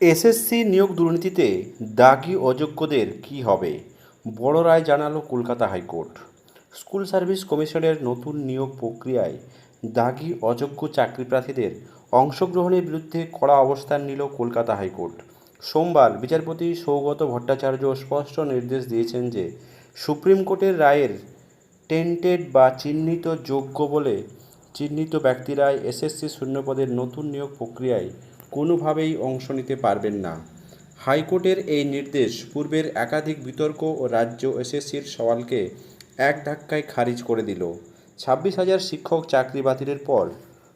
SSC নিয়োগ দুর্নীতিতে দাগি অযোগ্যদের কী হবে? বড় রায় জানালো কলকাতা হাইকোর্ট। স্কুল সার্ভিস কমিশনের নতুন নিয়োগ প্রক্রিয়ায় দাগি অযোগ্য চাকরিপ্রার্থীদের অংশগ্রহণের বিরুদ্ধে কড়া অবস্থান নিল কলকাতা হাইকোর্ট। সোমবার বিচারপতি সৌগত ভট্টাচার্য স্পষ্ট নির্দেশ দিয়েছেন যে, সুপ্রিম কোর্টের রায়ের টেন্টেড বা চিহ্নিত যোগ্য বলে চিহ্নিত ব্যক্তিরাই এসএসসি শূন্যপদের নতুন নিয়োগ প্রক্রিয়ায় কোনোভাবেই অংশ নিতে পারবেন না। হাইকোর্টের এই নির্দেশ পূর্বের একাধিক বিতর্ক ও রাজ্য এসএসসির সওয়ালকে এক ধাক্কায় খারিজ করে দিল। ছাব্বিশ হাজার শিক্ষক চাকরি বাতিলের পর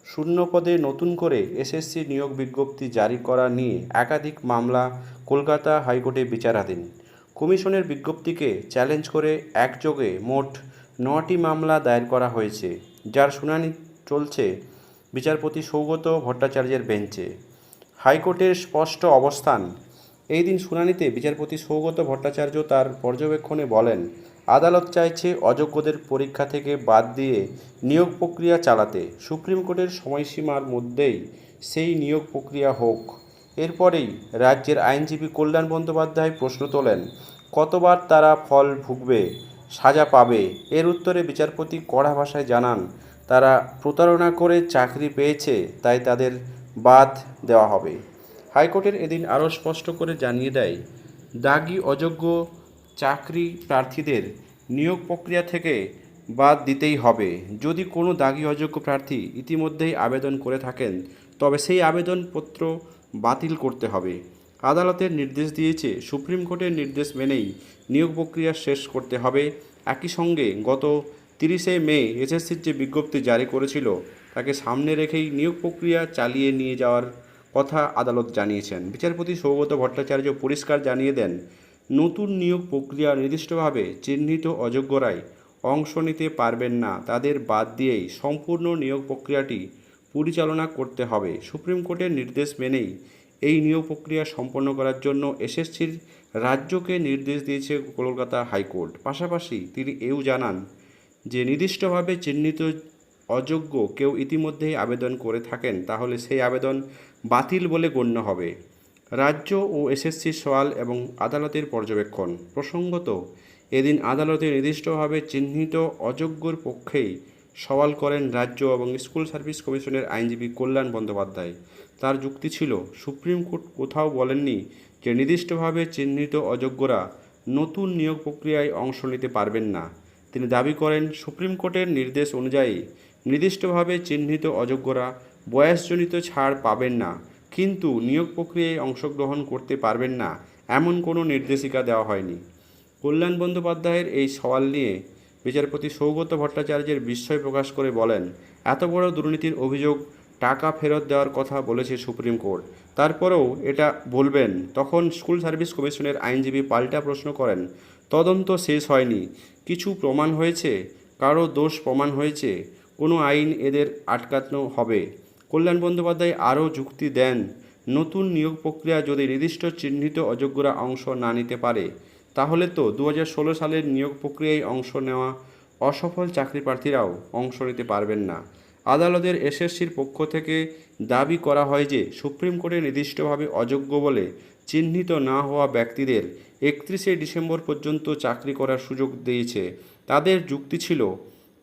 শূন্য পদে নতুন করে এসএসসি নিয়োগ বিজ্ঞপ্তি জারি করা নিয়ে একাধিক মামলা কলকাতা হাইকোর্টে বিচারাধীন। কমিশনের বিজ্ঞপ্তিকে চ্যালেঞ্জ করে একযোগে মোট নটি মামলা দায়ের করা হয়েছে, যার শুনানি চলছে বিচারপতি সৌগত ভট্টাচার্যের বেঞ্চে। হাইকোর্টের স্পষ্ট অবস্থান। এই দিন শুনানিতে বিচারপতি সৌগত ভট্টাচার্য তার পর্যবেক্ষণে বলেন, আদালত চাইছে অযোগ্যদের পরীক্ষা থেকে বাদ দিয়ে নিয়োগ প্রক্রিয়া চালাতে। সুপ্রিম কোর্টের সময়সীমার মধ্যেই সেই নিয়োগ প্রক্রিয়া হোক। এরপরেই রাজ্যের আইনজীবী কল্যাণ বন্দ্যোপাধ্যায় প্রশ্ন তোলেন, কতবার তারা ফল ভুগবে, সাজা পাবে? এর উত্তরে বিচারপতি কড়া ভাষায় জানান, তারা প্রতারণা করে চাকরি পেয়েছে, তাই তাদের বাদ দেওয়া হবে। হাইকোর্টের এদিন আরও স্পষ্ট করে জানিয়ে দেয়, দাগি অযোগ্য চাকরি প্রার্থীদের নিয়োগ প্রক্রিয়া থেকে বাদ দিতেই হবে। যদি কোনো দাগি অযোগ্য প্রার্থী ইতিমধ্যেই আবেদন করে থাকেন, তবে সেই আবেদনপত্র বাতিল করতে হবে। আদালতের নির্দেশ দিয়েছে, সুপ্রিম কোর্টের নির্দেশ মেনেই নিয়োগ প্রক্রিয়া শেষ করতে হবে। একই সঙ্গে গত তিরিশে মে এসএসসির যে বিজ্ঞপ্তি জারি করেছিল তাকে সামনে রেখেই নিয়োগ প্রক্রিয়া চালিয়ে নিয়ে যাওয়ার কথা আদালত জানিয়েছেন। বিচারপতি সৌগত ভট্টাচার্য পরিষ্কার জানিয়ে দেন, নতুন নিয়োগ প্রক্রিয়া নির্দিষ্টভাবে চিহ্নিত অযোগ্যরাই অংশ নিতে পারবেন না। তাদের বাদ দিয়েই সম্পূর্ণ নিয়োগ প্রক্রিয়াটি পরিচালনা করতে হবে। সুপ্রিম কোর্টের নির্দেশ মেনেই এই নিয়োগ প্রক্রিয়া সম্পন্ন করার জন্য এসএসসির রাজ্যকে নির্দেশ দিয়েছে কলকাতা হাইকোর্ট। পাশাপাশি তিনি এও জানান যে, নির্দিষ্টভাবে চিহ্নিত অযোগ্য কেউ ইতিমধ্যেই আবেদন করে থাকেন, তাহলে সেই আবেদন বাতিল বলে গণ্য হবে। রাজ্য ও এসএসসি সওয়াল এবং আদালতের পর্যবেক্ষণ। প্রসঙ্গত, এদিন আদালতে নির্দিষ্টভাবে চিহ্নিত অযোগ্যর পক্ষেই সওয়াল করেন রাজ্য এবং স্কুল সার্ভিস কমিশনের আইনজীবী কল্যাণ বন্দ্যোপাধ্যায়। তার যুক্তি ছিল, সুপ্রিম কোর্ট কোথাও বলেননি যে নির্দিষ্টভাবে চিহ্নিত অযোগ্যরা নতুন নিয়োগ প্রক্রিয়ায় অংশ নিতে পারবেন না। তিনি দাবি করেন, সুপ্রিম কোর্টের নির্দেশ অনুযায়ী নির্দিষ্টভাবে চিহ্নিত অযোগ্যরা বয়সজনিত ছাড় পাবেন না, কিন্তু নিয়োগ প্রক্রিয়ায় অংশগ্রহণ করতে পারবেন না, এমন কোনো নির্দেশিকা দেওয়া হয়নি। কল্যাণ বন্দ্যোপাধ্যায়ের এই সওয়াল নিয়ে বিচারপতি সৌগত ভট্টাচার্যের বিস্ময় প্রকাশ করে বলেন, এত বড় দুর্নীতির অভিযোগ টাকা ফেরত দেওয়ার কথা বলেছে সুপ্রিম কোর্ট। তারপরেও এটা বলবেন। তখন স্কুল সার্ভিস কমিশনের আইনজীবী পাল্টা প্রশ্ন করেন, তদন্ত শেষ হয়নি। কিছু প্রমাণ হয়েছে? কারও দোষ প্রমাণ হয়েছে? কোনো আইন এদের আটকানো হবে। কল্যাণ বন্দ্যোপাধ্যায় আরও যুক্তি দেন, নতুন নিয়োগ প্রক্রিয়া যদি নির্দিষ্ট চিহ্নিত অযোগ্যরা অংশ না নিতে পারে, তাহলে তো দু হাজার ষোলো সালের নিয়োগ প্রক্রিয়ায় অংশ নেওয়া অসফল চাকরি প্রার্থীরাও অংশ নিতে পারবেন না। আদালতের এসএসসির পক্ষ থেকে দাবি করা হয় যে, সুপ্রিম কোর্টে নির্দিষ্টভাবে অযোগ্য বলে চিহ্নিত না হওয়া ব্যক্তিদের একত্রিশে ডিসেম্বর পর্যন্ত চাকরি করার সুযোগ দিয়েছে। তাদের যুক্তি ছিল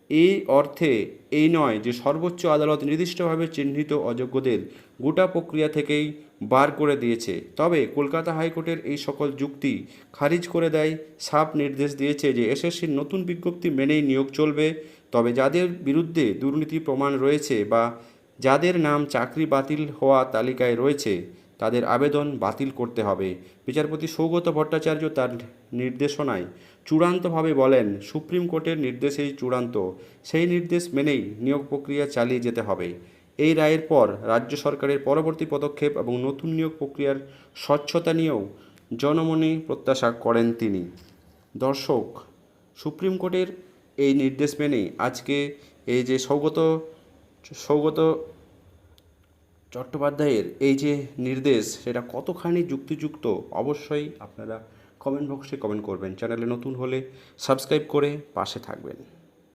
এই অর্থে এই নয় যে সর্বোচ্চ আদালত নির্দিষ্টভাবে চিহ্নিত অযোগ্যদের গোটা প্রক্রিয়া থেকেই বার করে দিয়েছে। তবে কলকাতা হাইকোর্টের এই সকল যুক্তি খারিজ করে দেয়, সাফ নির্দেশ দিয়েছে যে এসএসসির নতুন বিজ্ঞপ্তি মেনেই নিয়োগ চলবে। তবে যাদের বিরুদ্ধে দুর্নীতি প্রমাণ রয়েছে বা যাদের নাম চাকরি বাতিল হওয়া তালিকায় রয়েছে তাদের আবেদন বাতিল করতে হবে। বিচারপতি সৌগত ভট্টাচার্য তার নির্দেশনায় চূড়ান্তভাবে বলেন, সুপ্রিম কোর্টের নির্দেশেই চূড়ান্ত। সেই নির্দেশ মেনেই নিয়োগ প্রক্রিয়া চালিয়ে যেতে হবে। এই রায়ের পর রাজ্য সরকারের পরবর্তী পদক্ষেপ এবং নতুন নিয়োগ প্রক্রিয়ার স্বচ্ছতা নিয়েও জনমনে প্রত্যাশা করেন তিনি। দর্শক, সুপ্রিম কোর্টের এই নির্দেশ মেনে আজকে এই যে সৌগত সৌগত চট্টোপাধ্যায়ের এই যে নির্দেশ, সেটা কতখানি যুক্তিযুক্ত, অবশ্যই আপনারা কমেন্ট বক্সে কমেন্ট করবেন। চ্যানেলে নতুন হলে সাবস্ক্রাইব করে পাশে থাকবেন।